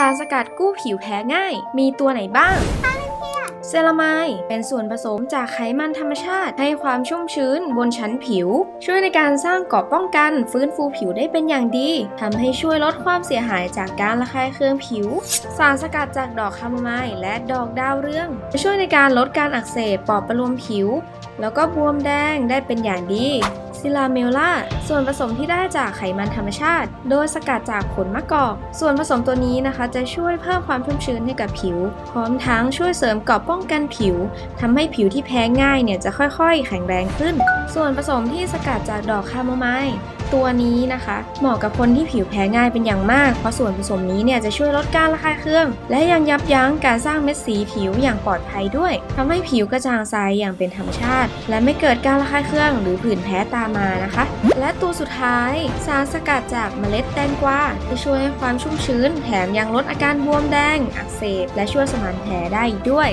สารสกัดกู้ผิวแพ้ง่าย มีตัวไหนบ้างเซรามายเป็นส่วนผสมจากไขมันธรรมชาติ ให้ความชุ่มชื้นบนชั้นผิว ช่วยในการสร้างเกราะป้องกัน ฟื้นฟูผิวได้เป็นอย่างดีทำให้ช่วยลดความเสียหายจากการระคายเคืองผิว สารสกัดจากดอกคาโมไมล์และดอกดาวเรืองจะช่วยในการลดการอักเสบปอบประโลมผิว แล้วก็บวมแดงได้เป็นอย่างดี ซิลาเมลล่าส่วนผสมที่ได้จากไขมันธรรมชาติ โดยสกัดจากผลมะกอก ส่วนผสมตัวนี้นะคะ จะช่วยเพิ่มความชุ่มชื้นให้กับผิว พร้อมทั้งช่วยเสริมเกราะป้องกันผิวทำให้ผิวที่แพ้ง่ายเนี่ยจะค่อยๆ แข็งแรงขึ้น ส่วนผสมที่สกัดจากดอกคาโมไมล์ ตัวนี้นะคะ เหมาะกับคนที่ผิวแพ้ง่ายเป็นอย่างมาก เพราะส่วนผสมนี้เนี่ยจะช่วยลดการระคายเคือง และยังยับยั้งการสร้างเม็ดสีผิวอย่างปลอดภัยด้วยทำให้ผิวกระจ่างใสอย่างเป็นธรรมชาติ และไม่เกิดการระคายเคืองหรือผื่นแพ้ตามมานะคะ และตัวสุดท้ายสารสกัดจากเมล็ดแตงกวาที่ช่วยให้ความชุ่มชื้น แถมยังลดอาการบวมแดง อักเสบ และช่วยสมานแผลได้อีกด้วย